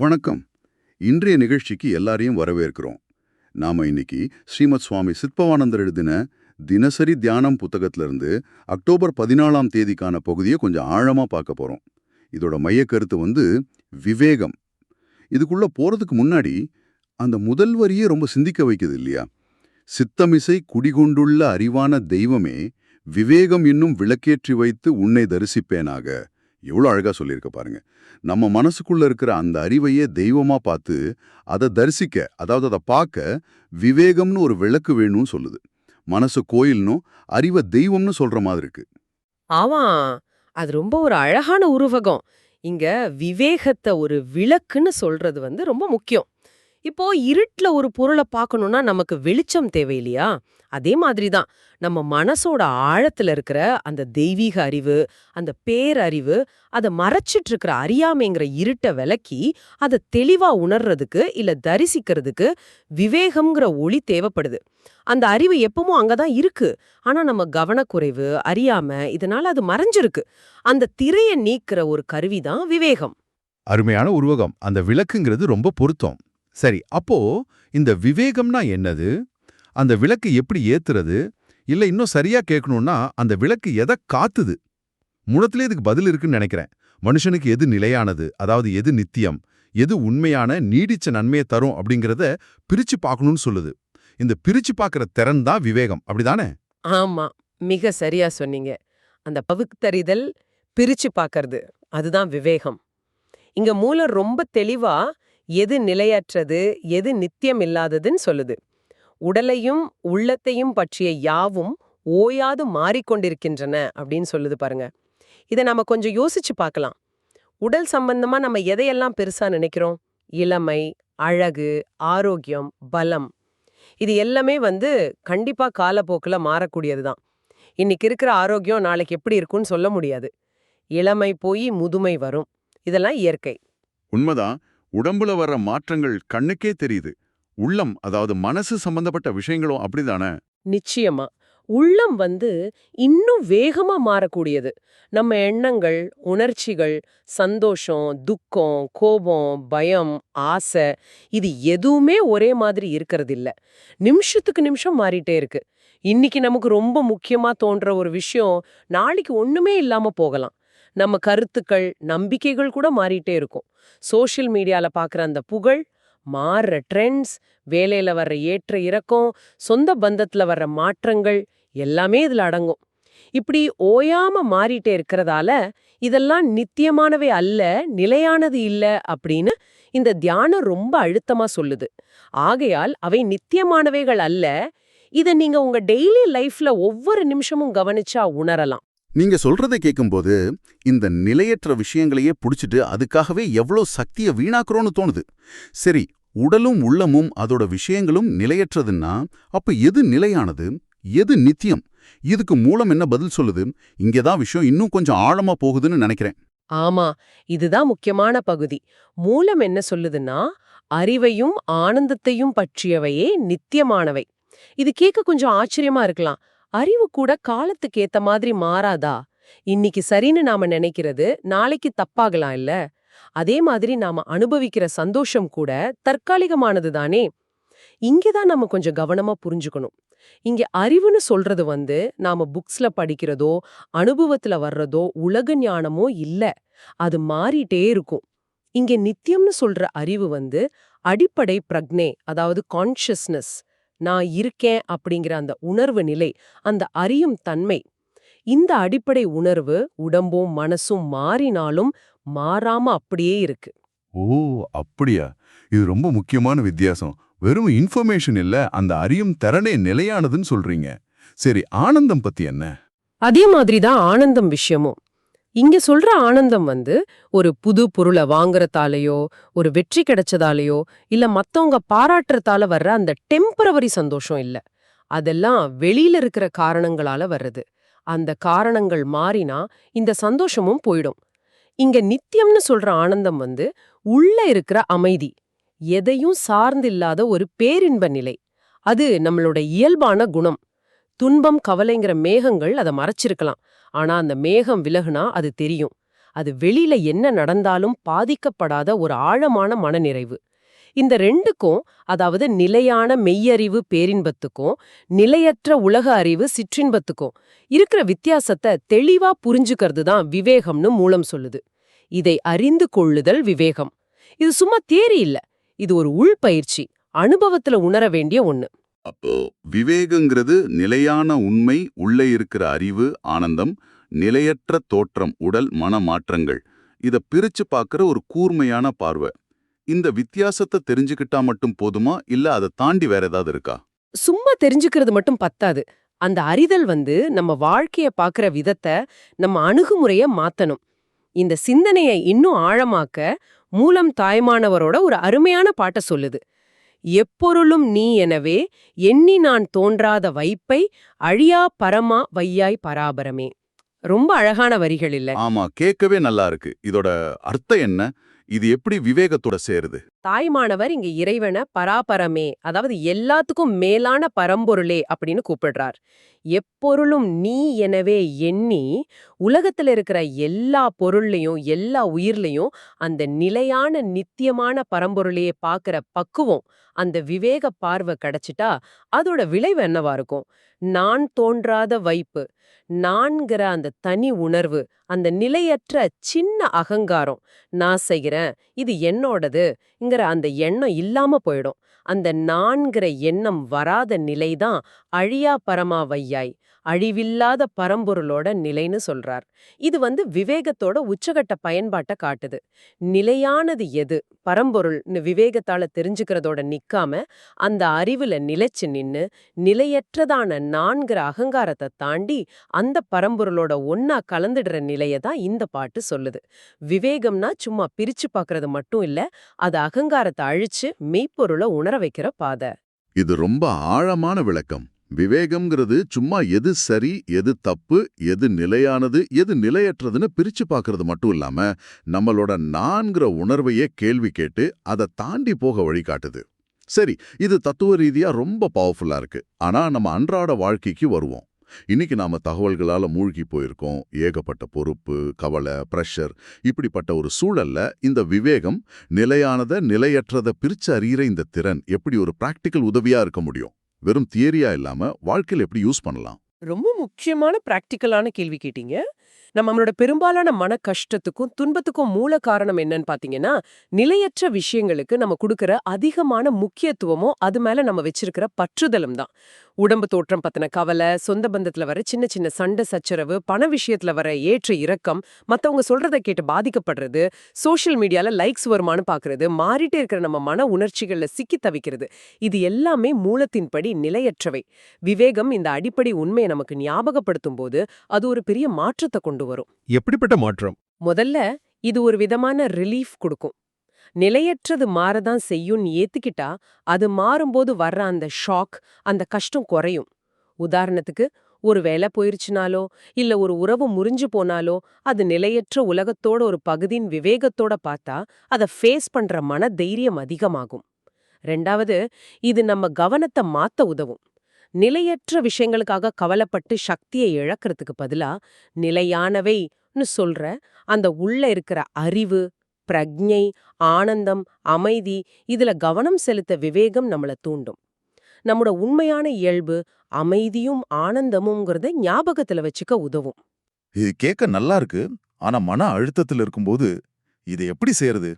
வணக்கம். இன்றைய நிகழ்ச்சிக்கு எல்லாரையும் வரவேற்கிறோம். நாம இன்னைக்கு ஸ்ரீமத் சுவாமி சிற்பவானந்தர் எழுதின தினசரி தியானம் புத்தகத்திலிருந்து அக்டோபர் பதினாலாம் தேதிக்கான பகுதியை கொஞ்சம் ஆழமா பார்க்க போறோம். இதோட மையக்கருத்து வந்து விவேகம். இதுக்குள்ள போறதுக்கு முன்னாடி அந்த முதல் வரியே ரொம்ப சிந்திக்க வைக்குது இல்லையா? சித்தமிசை குடிகொண்டுள்ள அறிவான தெய்வமே விவேகம் இன்னும் விளக்கேற்றி வைத்து உன்னை தரிசிப்பேனாக. எவ்வளோ அழகா சொல்லியிருக்க பாருங்க. நம்ம மனசுக்குள்ள இருக்கிற அந்த அறிவையே தெய்வமா பார்த்து அதை தரிசிக்க அதாவது அதை பார்க்க விவேகம்னு ஒரு விளக்கு வேணும்னு சொல்லுது. மனசு கோயில்னும் அறிவை தெய்வம்னு சொல்ற மாதிரி இருக்கு. ஆமா. அது ரொம்ப ஒரு அழகான உருவகம். இங்க விவேகத்தை ஒரு விளக்குன்னு சொல்றது வந்து ரொம்ப முக்கியம். இப்போ இருட்டுல ஒரு பொருளை பார்க்கணும்னா நமக்கு வெளிச்சம் தேவையில்லையா? அதே மாதிரி தான் நம்ம மனசோட ஆழத்துல இருக்கிற அந்த தெய்வீக அறிவு அந்த பேரறிவு அதை மறைச்சிட்டு இருக்கிற அறியாமைங்கிற இருட்டை விலக்கி அதை தெளிவா உணர்றதுக்கு இல்ல தரிசிக்கிறதுக்கு விவேகம்ங்கிற ஒளி தேவைப்படுது. அந்த அறிவு எப்பவும் அங்கதான் இருக்கு. ஆனா நம்ம கவனக்குறைவு அறியாம இதனால அது மறைஞ்சிருக்கு. அந்த திரையை நீக்கிற ஒரு கருவிதான் விவேகம். அருமையான உருவகம். அந்த விளக்குங்கிறது ரொம்ப பொருத்தம். சரி அப்போ இந்த விவேகம்னா என்னது? அந்த விளக்கு எப்படி ஏத்துறது? இல்ல இன்னும் சரியா கேட்கணும்னா அந்த விளக்கு எதை காத்துது? முழத்திலே இதுக்கு பதில் இருக்குன்னு நினைக்கிறேன். மனுஷனுக்கு எது நிலையானது? அதாவது எது நித்தியம்? எது உண்மையான நீடிச்ச நன்மையை தரும் அப்படிங்கறத பிரிச்சு பார்க்கணும்னு சொல்லுது. இந்த பிரிச்சு பார்க்கற திறன் தான் விவேகம். அப்படிதானே? ஆமா. மிக சரியா சொன்னீங்க. அந்த பகுத்தறிதல் பிரிச்சு பார்க்கறது. அதுதான் விவேகம். இங்க மூலம் ரொம்ப தெளிவா எது நிலையற்றது எது நித்தியம் இல்லாததுன்னு சொல்லுது. உடலையும் உள்ளத்தையும் பற்றிய யாவும் ஓயாது மாறிக்கொண்டிருக்கின்றன அப்படின்னு சொல்லுது பாருங்க. இதை நாம கொஞ்சம் யோசிச்சு பார்க்கலாம். உடல் சம்பந்தமா நம்ம எதையெல்லாம் பெருசா நினைக்கிறோம்? இளமை அழகு ஆரோக்கியம் பலம். இது எல்லாமே வந்து கண்டிப்பா காலப்போக்குல மாறக்கூடியதுதான் இன்னைக்கு இருக்கிற ஆரோக்கியம் நாளைக்கு எப்படி இருக்கும்னு சொல்ல முடியாது. இளமை போய் முதுமை வரும். இதெல்லாம் இயற்கை. உண்மைதான். உடம்புல வர்ற மாற்றங்கள் கண்ணுக்கே தெரியுது. உள்ளம் அதாவது மனசு சம்பந்தப்பட்ட விஷயங்களும் அப்படிதானே? நிச்சயமா. உள்ளம் வந்து இன்னும் வேகமா மாறக்கூடியது. நம்ம எண்ணங்கள் உணர்ச்சிகள் சந்தோஷம் துக்கம் கோபம் பயம் ஆசை இது எதுவுமே ஒரே மாதிரி இருக்கிறது இல்ல நிமிஷத்துக்கு நிமிஷம் மாறிட்டே இருக்கு. இன்னைக்கு நமக்கு ரொம்ப முக்கியமா தோன்ற ஒரு விஷயம் நாளைக்கு ஒண்ணுமே இல்லாம போகலாம். நம்ம கருத்துக்கள் நம்பிக்கைகள் கூட மாறிட்டே இருக்கும். சோஷியல் மீடியால பாக்குற அந்த புகழ் மாறுற ட்ரெண்ட்ஸ் வேலையில் வர்ற ஏற்ற இறக்கம் சொந்த பந்தத்துல வர்ற மாற்றங்கள் எல்லாமே இதுல அடங்கும். இப்படி ஓயாம மாறிட்டே இருக்கிறதால இதெல்லாம் நித்தியமானவை அல்ல நிலையானது இல்ல அப்படின்னு இந்த தியானம் ரொம்ப அழுத்தமா சொல்லுது. ஆகையால் அவை நித்தியமானவைகள் அல்ல. இத நீங்க உங்க டெய்லி லைஃப்ல ஒவ்வொரு நிமிஷமும் கவனிச்சா உணரலாம். நீங்க சொல்றதை கேட்கும்போது இந்த நிலையற்ற விஷயங்களையே புடிச்சிட்டு அதுக்காகவே எவ்வளோ சக்தியை வீணாக்குறோன்னு தோணுது. சரி உடலும் உள்ளமும் அதோட விஷயங்களும் நிலையற்றதுன்னா அப்ப எது நிலையானது? எது நித்தியம்? இதுக்கு மூலம் என்ன பதில் சொல்லுது? இங்கதான் விஷயம் இன்னும் கொஞ்சம் ஆழமா போகுதுன்னு நினைக்கிறேன். ஆமா இதுதான் முக்கியமான பகுதி. மூலம் என்ன சொல்லுதுன்னா அறிவையும் ஆனந்தத்தையும் பற்றியவையே நித்தியமானவை. இது கேட்க கொஞ்சம் ஆச்சரியமா இருக்கலாம். அறிவு கூட காலத்துக்கு ஏத்த மாதிரி மாறாதா? இன்னைக்கு சரின்னு நாம நினைக்கிறது நாளைக்கு தப்பாகலாம் இல்ல. அதே மாதிரி நாம அனுபவிக்கிற சந்தோஷம் கூட தற்காலிகமானது தானே? இங்கதான் நம்ம கொஞ்சம் கவனமா புரிஞ்சுக்கணும். இங்க அறிவுன்னு சொல்றது வந்து நாம புக்ஸ்ல படிக்கிறதோ அனுபவத்துல வர்றதோ உலக ஞானமோ இல்ல. அது மாறிட்டே இருக்கும். இங்க நித்தியம்னு சொல்ற அறிவு வந்து அடிப்படை பிரக்னே அதாவது கான்ஷியஸ்னஸ் நான் இருக்கேன் அப்படிங்கிற அந்த உணர்வு நிலை அந்த அறியும் தன்மை இந்த அடிப்படை உணர்வு உடம்பும் மனசும் மாறினாலும் மாறாம அப்படியே இருக்கு. ஓ அப்படியா? இது ரொம்ப முக்கியமான வித்தியாசம். வெறும் இன்ஃபர்மேஷன் இல்ல அந்த அறியும் திறனே நிலையானதுன்னு சொல்றீங்க. சரி ஆனந்தம் பத்தி என்ன? அதே மாதிரிதான் ஆனந்தம் விஷயமும். இங்க சொல்ற ஆனந்தம் வந்து ஒரு புது பொருளை வாங்குறதாலேயோ ஒரு வெற்றி கிடைச்சதாலேயோ இல்ல மத்தவங்க பாராட்டுறதால வர்ற அந்த டெம்பரவரி சந்தோஷம் இல்ல. அதெல்லாம் வெளியில இருக்கிற காரணங்களால வர்றது. அந்த காரணங்கள் மாறினா இந்த சந்தோஷமும் போயிடும். இங்க நித்தியம்னு சொல்ற ஆனந்தம் வந்து உள்ள இருக்கிற அமைதி. எதையும் சார்ந்தில்லாத ஒரு பேரின்ப நிலை. அது நம்மளோட இயல்பான குணம். துன்பம் கவலைங்கிற மேகங்கள் அதை மறைச்சிருக்கலாம். ஆனா அந்த மேகம் விலகுனா அது தெரியும். அது வெளியில என்ன நடந்தாலும் பாதிக்கப்படாத ஒரு ஆழமான மனநிறைவு. இந்த ரெண்டுக்கும் அதாவது நிலையான மெய்யறிவு பேரின்பத்துக்கும் நிலையற்ற உலக அறிவு சிற்றின்பத்துக்கும் இருக்கிற வித்தியாசத்தை தெளிவா புரிஞ்சுக்கிறது தான் விவேகம்னு மூலம் சொல்லுது. இதை அறிந்து கொள்ளுதல் விவேகம். இது சும்மா தேரி இல்ல. இது ஒரு உள்பயிற்சி அனுபவத்துல உணர வேண்டிய ஒண்ணு. அப்போ விவேகங்கிறது நிலையான உண்மை உள்ளே இருக்கிற அறிவு ஆனந்தம் நிலையற்ற தோற்றம் உடல் மன மாற்றங்கள். இத பிரிச்சு பார்க்குற ஒரு கூர்மையான பார்வை. இந்த வித்தியாசத்தை தெரிஞ்சுக்கிட்டா மட்டும் போதுமா? இல்ல அதை தாண்டி வேற ஏதாவது இருக்கா? சும்மா தெரிஞ்சுக்கிறது மட்டும் பத்தாது. அந்த அறிதல் வந்து நம்ம வாழ்க்கைய பார்க்குற விதத்தை நம்ம அணுகுமுறைய மாத்தணும். இந்த சிந்தனையை இன்னும் ஆழமாக்க மூலம் தாய்மானவரோட ஒரு அருமையான பாட்டை சொல்லுது. எப்பொருளும் நீ எனவே எண்ணி நான் தோன்றாத வைப்பை அழியா பரமா வையாய் பராபரமே. ரொம்ப அழகான வரிகள் இல்ல. ஆமா கேட்கவே நல்லா இருக்கு. இதோட அர்த்தம் என்ன? இது எப்படி விவேகத்தோட சேருது? தாய்மானவர் இங்க இறைவனை பராபரமே அதாவது எல்லாத்துக்கும் மேலான பரம்பொருளே அப்படின்னு கூப்பிடுறார். எப்பொருளும் நீ எனவே எண்ணி உலகத்துல இருக்கிற எல்லா பொருள்லையும் எல்லா உயிர்லையும் அந்த நிலையான நித்தியமான பரம்பொருளையே பார்க்குற பக்குவம் அந்த விவேக பார்வை கிடைச்சிட்டா அதோட விளைவு என்னவா இருக்கும்? நான் தோன்றாத வைப்பு நான்கிற அந்த தனி உணர்வு அந்த நிலையற்ற சின்ன அகங்காரம் நான் செய்கிறேன் இது என்னோடது ங்கிற அந்த எண்ணம் இல்லாம போயிடும். அந்த நான்கிற எண்ணம் வராத நிலைதான் அழியா பரமா வையாய் அழிவில்லாத பரம்பொருளோட நிலைன்னு சொல்றார். இது வந்து விவேகத்தோட உச்சகட்ட பயன்பாட்டை காட்டுது. நிலையானது எது பரம்பொருள்னு விவேகத்தால தெரிஞ்சுக்கிறதோட நிக்காம அந்த அறிவுல நிலைச்சு நின்னு நிலையற்றதான நான்கிற அகங்காரத்தை தாண்டி அந்த பரம்பொருளோட ஒன்னா கலந்துடுற நிலைய தான் இந்த பாட்டு சொல்லுது. விவேகம்னா சும்மா பிரிச்சு பார்க்கறது மட்டும் இல்ல அது அகங்காரத்தை அழிச்சு மெய்ப்பொருளை உணர வைக்கிற பாதை. இது ரொம்ப ஆழமான விளக்கம். விவேகம்ங்கிறது சும்மா எது சரி எது தப்பு எது நிலையானது எது நிலையற்றதுன்னு பிரிச்சு பார்க்கறது மட்டும் இல்லாம நம்மளோட நான்கிற உணர்வையே கேள்வி கேட்டு அதை தாண்டி போக வழிகாட்டுது சரி இது தத்துவ ரீதியா ரொம்ப பவர்ஃபுல்லா இருக்கு. ஆனா நம்ம அன்றாட வாழ்க்கைக்கு வருவோம். இன்னைக்கு நாம தகவல்களால மூழ்கி போயிருக்கோம். ஏகப்பட்ட பொறுப்பு கவலை பிரஷர் இப்படிப்பட்ட ஒரு சூழல்ல இந்த விவேகம் நிலையானதை நிலையற்றத பிரிச்சு அறிகிற இந்த திறன் எப்படி ஒரு பிராக்டிக்கல் உதவியா இருக்க முடியும்? வெறும் தியரியா இல்லாம வாழ்க்கையில எப்படி யூஸ் பண்ணலாம்? ரொம்ப முக்கியமான பிராக்டிக்கலான கேள்வி கேட்டீங்க. நம்மளோட பெரும்பாலான மன கஷ்டத்துக்கும் துன்பத்துக்கும் மூல காரணம் என்னன்னு பாத்தீங்கன்னா நிலையற்ற விஷயங்களுக்கு நம்ம கொடுக்கற அதிகமான முக்கியத்துவமும் அது மேல நம்ம வச்சிருக்கிற பற்றுதலும் தான். உடம்பு தோற்றம் பத்தின கவலை சொந்த பந்தத்துல வர சின்ன சின்ன சண்டை சச்சரவு பண விஷயத்துல வர ஏற்ற இறக்கம் மத்தவங்க சொல்றத கேட்டு பாதிக்கப்படுறது சோஷியல் மீடியால லைக்ஸ் வருமானு பாக்குறது மாறிட்டே இருக்கிற நம்ம மன உணர்ச்சிகள்ல சிக்கி தவிக்கிறது இது எல்லாமே மூலத்தின்படி நிலையற்றவை. விவேகம் இந்த அடிப்படை உண்மையை நமக்கு ஞாபகப்படுத்தும் போது அது ஒரு பெரிய மாற்றத்தை கொண்டு வரும். எப்படிப்பட்ட மாற்றம்? முதல்ல இது ஒரு விதமான ரிலீஃப் கொடுக்கும். நிலையற்றது மாறதான் செய்யும்னு ஏத்துக்கிட்டா அது மாறும்போது வர்ற அந்த ஷாக் அந்த கஷ்டம் குறையும். உதாரணத்துக்கு ஒரு வேலை போயிருச்சுனாலோ இல்ல ஒரு உறவு முறிஞ்சு போனாலோ அது நிலையற்ற உலகத்தோட ஒரு பகுதியின் விவேகத்தோட பார்த்தா அதை ஃபேஸ் பண்ற மன தைரியம் அதிகமாகும். ரெண்டாவது இது நம்ம கவனத்தை மாத்த உதவும். நிலையற்ற விஷயங்களுக்காக கவலைப்பட்டு சக்தியை இழக்கிறதுக்கு பதிலா நிலையானவைன்னு சொல்ற அந்த உள்ள இருக்கிற அறிவு பிரக்ஞை ஆனந்தம் அமைதி இதுல கவனம் செலுத்த விவேகம் நம்மள தூண்டும். நம்மோட உண்மையான இயல்பு அமைதியும் ஆனந்தமும்ங்கிறத ஞாபகத்துல வச்சுக்க உதவும். இது கேட்க நல்லா இருக்கு ஆனா மன அழுத்தத்தில் இருக்கும்போது இதை எப்படி செய்யறது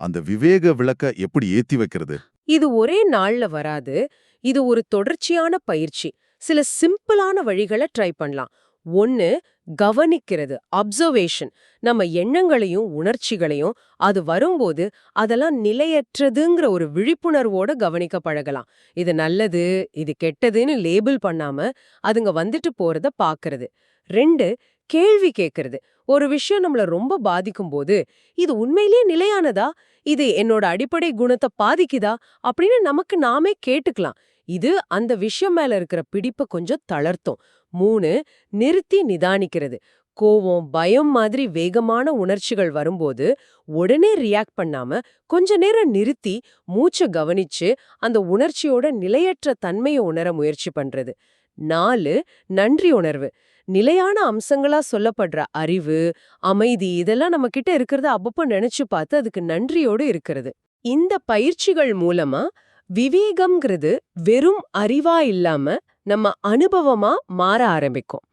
அந்த விவேக விளக்க எப்படி ஏத்தி வைக்கிறது? இது ஒரே நாள்ல வராது இது ஒரு தொடர்ச்சியான பயிற்சி. சில சிம்பிளான வழிகளை ட்ரை பண்ணலாம். ஒன்னு கவனிக்கிறது அப்சர்வேஷன் நம்ம எண்ணங்களையும் உணர்ச்சிகளையும் அது வரும்போது அதெல்லாம் நிலையற்றதுங்கிற ஒரு விழிப்புணர்வோட கவனிக்க பழகலாம். இது நல்லது இது கெட்டதுன்னு லேபிள் பண்ணாம அதுங்க வந்துட்டு போறத பாக்குறது. ரெண்டு கேள்வி கேட்கறது ஒரு விஷயம் நம்மள ரொம்ப பாதிக்கும் போது இது உண்மையிலேயே நிலையானதா? இது என்னோட அடிப்படை குணத்தை பாதிக்குதா? அப்படின்னு நமக்கு நாமே கேட்டுக்கலாம். இது அந்த விஷயம் மேல இருக்கிற பிடிப்பை கொஞ்சம் தளர்த்தும். மூணு நிறுத்தி நிதானிக்கிறது. கோவம் பயம் மாதிரி வேகமான உணர்ச்சிகள் வரும்போது உடனே ரியாக்ட் பண்ணாம கொஞ்ச நேரம் நிறுத்தி மூச்சை கவனிச்சு அந்த உணர்ச்சியோட நிலையற்ற தன்மையை உணர முயற்சி பண்றது. நாலு நன்றி உணர்வு. நிலையான அம்சங்களா சொல்லப்படுற அறிவு அமைதி இதெல்லாம் நம்ம கிட்ட இருக்கிறத அப்பப்போ நினைச்சு பார்த்து அதுக்கு நன்றியோடு இருக்கிறது. இந்த பயிற்சிகள் மூலமா விவேகம்ங்கிறது வெறும் அறிவா இல்லாம நம்ம அனுபவமா மாற ஆரம்பிக்கும்.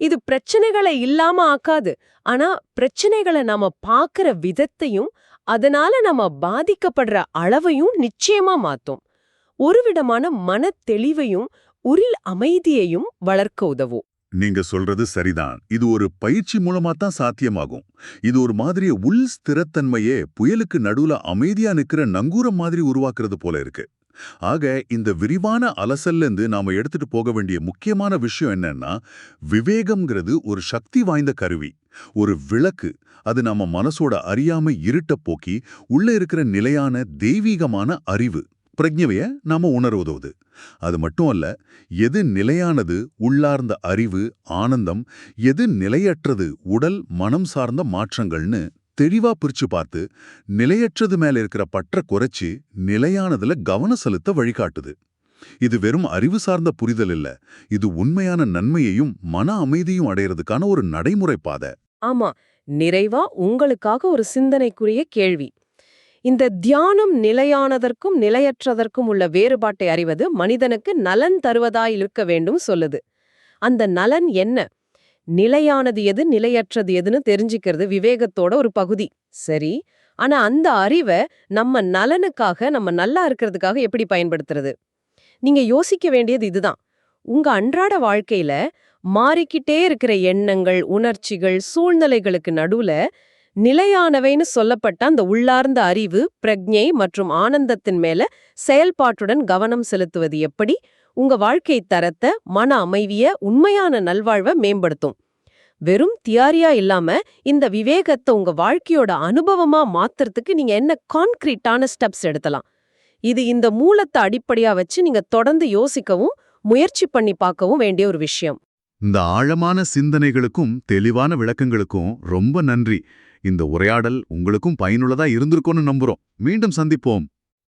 இது பிரச்சனைகளை இல்லாம ஆக்காது. ஆனா பிரச்சனைகளை நாம பாக்குற விதத்தையும் அதனால நம்ம பாதிக்கப்படுற அளவையும் நிச்சயமா மாத்தும். ஒரு விதமான மன தெளிவையும் உரில் அமைதியையும் வளர்க்க உதவும். நீங்க சொல்றது சரிதான். இது ஒரு பயிற்சி மூலமா தான் சாத்தியமாகும். இது ஒரு மாதிரி உள் ஸ்திரத்தன்மையே புயலுக்கு நடுவுல அமைதியா நிக்கிற நங்கூரம் மாதிரி உருவாக்குறது போல இருக்கு. ஆக இந்த விரிவான அலசல்ல இருந்து நாம எடுத்துட்டு போக வேண்டிய முக்கியமான விஷயம் என்னன்னா விவேகம்ங்கிறது ஒரு சக்தி வாய்ந்த கருவி ஒரு விளக்கு. அது நம்ம மனசோட அறியாமை இருட்ட போக்கி உள்ள இருக்கிற நிலையான தெய்வீகமான அறிவு. பிரஜைய நாம உணர அது மட்டும் அல்ல எது நிலையானது உள்ளார்ந்த அறிவு ஆனந்தம் எது நிலையற்றது உடல் மனம் சார்ந்த மாற்றங்கள்னு தெளிவா பிரிச்சு பார்த்து நிலையற்றது மேல இருக்கிற பற்ற குறைச்சி நிலையானதுல கவனம் செலுத்த வழிகாட்டுது. இது வெறும் அறிவு சார்ந்த புரிதல் இல்ல. இது உண்மையான நன்மையையும் மன அமைதியும் அடையறதுக்கான ஒரு நடைமுறை பாதை. ஆமா நிறைவா உங்களுக்காக ஒரு சிந்தனைக்குரிய கேள்வி. இந்த தியானம் நிலையானதற்கும் நிலையற்றதற்கும் உள்ள வேறுபாட்டை அறிவது மனிதனுக்கு நலன் தருவதாய் இருக்க வேண்டும் சொல்லுது. அந்த நலன் என்ன? நிலையானது எது நிலையற்றது எதுன்னு தெரிஞ்சுக்கிறது விவேகத்தோட ஒரு பகுதி. சரி ஆனா அந்த அறிவை நம்ம நலனுக்காக நம்ம நல்லா இருக்கிறதுக்காக எப்படி பயன்படுத்துறது? நீங்க யோசிக்க வேண்டியது இதுதான். உங்க அன்றாட வாழ்க்கையில மாறிக்கிட்டே இருக்கிற எண்ணங்கள் உணர்ச்சிகள் சூழ்நிலைகளுக்கு நடுவுல நிலையானவைன்னு சொல்லப்பட்ட அந்த உள்ளார்ந்த அறிவு பிரக்ஞை மற்றும் ஆனந்தத்தின் மேல செயல்பாட்டுடன் கவனம் செலுத்துவது எப்படி? உங்க வாழ்க்கை தரத்தை மன அமைவிய உண்மையான நல்வாழ்வை மேம்படுத்தும். வெறும் தியாரியா இல்லாம இந்த விவேகத்தை உங்க வாழ்க்கையோட அனுபவமா மாத்துறதுக்கு நீங்க என்ன கான்கிரீட்டான ஸ்டெப்ஸ் எடுத்தலாம் இது இந்த மூலத்தை அடிப்படையா வச்சு நீங்க தொடர்ந்து யோசிக்கவும் முயற்சி பண்ணி பார்க்கவும் வேண்டிய ஒரு விஷயம். இந்த ஆழமான சிந்தனைகளுக்கும் தெளிவான விளக்கங்களுக்கும் ரொம்ப நன்றி. இந்த உரையாடல் உங்களுக்கும் பயனுள்ளதா இருந்திருக்கும்னு நம்புறோம். மீண்டும் சந்திப்போம்.